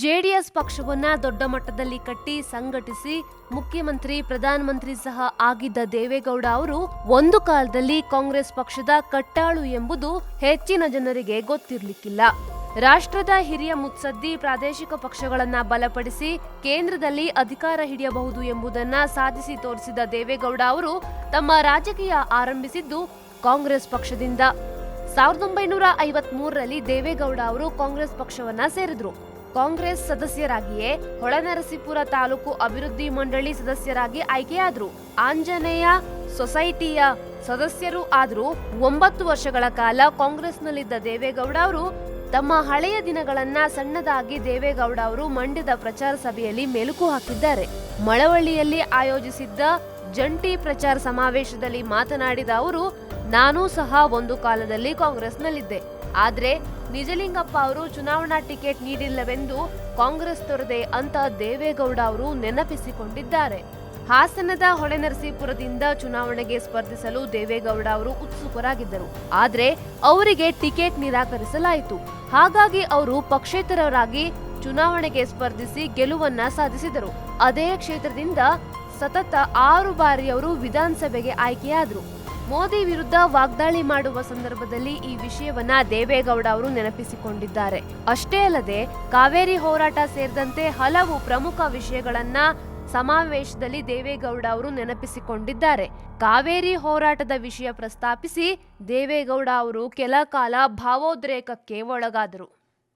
JDS ಪಕ್ಷವನ್ನ ದೊಡ್ಡ ಮಟ್ಟದಲ್ಲಿ ಕಟ್ಟಿ ಸಂಘಟಿಸಿ ಮುಖ್ಯಮಂತ್ರಿ ಪ್ರಧಾನಮಂತ್ರಿ ಸಹ ಆಗಿದ್ದ ದೇವೇಗೌಡ ಅವರು ಒಂದು ಕಾಲದಲ್ಲಿ ಕಾಂಗ್ರೆಸ್ ಪಕ್ಷದ ಕಟ್ಟಾಳು ಎಂಬುದು ಹೆಚ್ಚಿನ ಜನರಿಗೆ ಗೊತ್ತಿರಲಿಕ್ಕಿಲ್ಲ. ರಾಷ್ಟ್ರದ ಹಿರಿಯ ಮುತ್ಸದ್ದಿ ಪ್ರಾದೇಶಿಕ ಪಕ್ಷಗಳನ್ನ ಬಲಪಡಿಸಿ ಕೇಂದ್ರದಲ್ಲಿ ಅಧಿಕಾರ ಹಿಡಿಯಬಹುದು ಎಂಬುದನ್ನ ಸಾಧಿಸಿ ತೋರಿಸಿದ ದೇವೇಗೌಡ ಅವರು ತಮ್ಮ ರಾಜಕೀಯ ಆರಂಭಿಸಿದ್ದು ಕಾಂಗ್ರೆಸ್ ಪಕ್ಷದಿಂದ. ಸಾವಿರದ ಒಂಬೈನೂರ ಐವತ್ ಮೂರರಲ್ಲಿ ದೇವೇಗೌಡ ಅವರು ಕಾಂಗ್ರೆಸ್ ಪಕ್ಷವನ್ನ ಸೇರಿದ್ರು. ಕಾಂಗ್ರೆಸ್ ಸದಸ್ಯರಾಗಿಯೇ ಹೊಳೆನರಸೀಪುರ ತಾಲೂಕು ಅಭಿವೃದ್ಧಿ ಮಂಡಳಿ ಸದಸ್ಯರಾಗಿ ಆಯ್ಕೆಯಾದ್ರು. ಆಂಜನೇಯ ಸೊಸೈಟಿಯ ಸದಸ್ಯರು ಆದರೂ ಒಂಬತ್ತು ವರ್ಷಗಳ ಕಾಲ ಕಾಂಗ್ರೆಸ್ನಲ್ಲಿದ್ದ ದೇವೇಗೌಡ ಅವರು ತಮ್ಮ ಹಳೆಯ ದಿನಗಳನ್ನ ಸಣ್ಣದಾಗಿ ದೇವೇಗೌಡ ಅವರು ಮಂಡ್ಯದ ಪ್ರಚಾರ ಸಭೆಯಲ್ಲಿ ಮೆಲುಕು ಹಾಕಿದ್ದಾರೆ. ಮಳವಳ್ಳಿಯಲ್ಲಿ ಆಯೋಜಿಸಿದ್ದ ಜಂಟಿ ಪ್ರಚಾರ ಸಮಾವೇಶದಲ್ಲಿ ಮಾತನಾಡಿದ ಅವರು ನಾನೂ ಸಹ ಒಂದು ಕಾಲದಲ್ಲಿ ಕಾಂಗ್ರೆಸ್ನಲ್ಲಿದ್ದೆ. ಆದರೆ ನಿಜಲಿಂಗಪ್ಪ ಅವರು ಚುನಾವಣಾ ಟಿಕೆಟ್ ನೀಡಿಲ್ಲವೆಂದು ಕಾಂಗ್ರೆಸ್ ತೊರೆದೆ ಅಂತ ದೇವೇಗೌಡ ಅವರು ನೆನಪಿಸಿಕೊಂಡಿದ್ದಾರೆ. ಹಾಸನದ ಹೊಳೆನರಸೀಪುರದಿಂದ ಚುನಾವಣೆಗೆ ಸ್ಪರ್ಧಿಸಲು ದೇವೇಗೌಡ ಅವರು ಉತ್ಸುಕರಾಗಿದ್ದರು. ಆದರೆ ಅವರಿಗೆ ಟಿಕೆಟ್ ನಿರಾಕರಿಸಲಾಯಿತು. ಹಾಗಾಗಿ ಅವರು ಪಕ್ಷೇತರರಾಗಿ ಚುನಾವಣೆಗೆ ಸ್ಪರ್ಧಿಸಿ ಗೆಲುವನ್ನ ಸಾಧಿಸಿದರು. ಅದೇ ಕ್ಷೇತ್ರದಿಂದ ಸತತ ಆರು ಬಾರಿ ಅವರು ವಿಧಾನಸಭೆಗೆ ಆಯ್ಕೆಯಾದರು. ಮೋದಿ ವಿರುದ್ಧ ವಾಗ್ದಾಳಿ ಮಾಡುವ ಸಂದರ್ಭದಲ್ಲಿ ಈ ವಿಷಯವನ್ನ ದೇವೇಗೌಡ ಅವರು ನೆನಪಿಸಿಕೊಂಡಿದ್ದಾರೆ. ಅಷ್ಟೇ ಅಲ್ಲದೆ, ಕಾವೇರಿ ಹೋರಾಟ ಸೇರಿದಂತೆ ಹಲವು ಪ್ರಮುಖ ವಿಷಯಗಳನ್ನ ಸಮಾವೇಶದಲ್ಲಿ ದೇವೇಗೌಡ ಅವರು ನೆನಪಿಸಿಕೊಂಡಿದ್ದಾರೆ. ಕಾವೇರಿ ಹೋರಾಟದ ವಿಷಯ ಪ್ರಸ್ತಾಪಿಸಿ ದೇವೇಗೌಡ ಅವರು ಕೆಲ ಕಾಲ ಭಾವೋದ್ರೇಕಕ್ಕೆ ಒಳಗಾದರು.